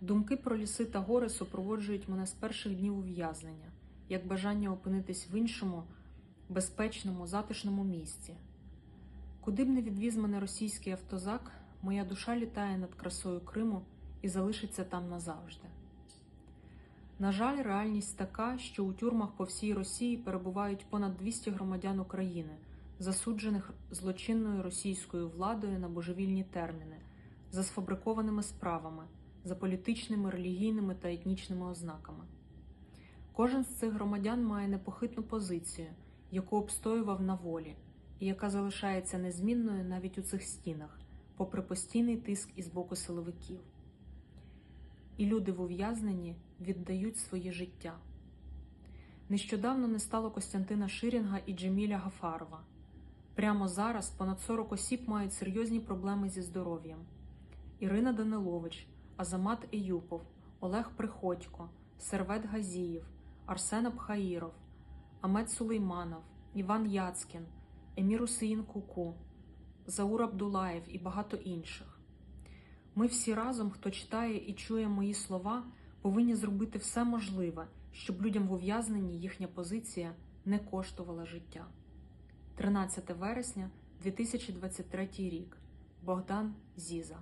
Думки про ліси та гори супроводжують мене з перших днів ув'язнення, як бажання опинитись в іншому, безпечному, затишному місці. Куди б не відвіз мене російський автозак, моя душа літає над красою Криму і залишиться там назавжди. На жаль, реальність така, що у тюрмах по всій Росії перебувають понад 200 громадян України, засуджених злочинною російською владою на божевільні терміни, за сфабрикованими справами, за політичними, релігійними та етнічними ознаками. Кожен з цих громадян має непохитну позицію, яку обстоював на волі, і яка залишається незмінною навіть у цих стінах, попри постійний тиск із боку силовиків. І люди в ув'язненні віддають своє життя. Нещодавно не стало Костянтина Ширінга і Джеміля Гафарова. Прямо зараз понад 40 осіб мають серйозні проблеми зі здоров'ям. Ірина Данилович, Азамат Еюпов, Олег Приходько, Сервет Газіїв, Арсен Абхаїров, Амет Сулейманов, Іван Яцкін, Емір Усеїн Куку, Заур Абдулаєв і багато інших. Ми всі разом, хто читає і чує мої слова, повинні зробити все можливе, щоб людям в ув'язненні їхня позиція не коштувала життя. 13 вересня 2023 рік. Богдан Зіза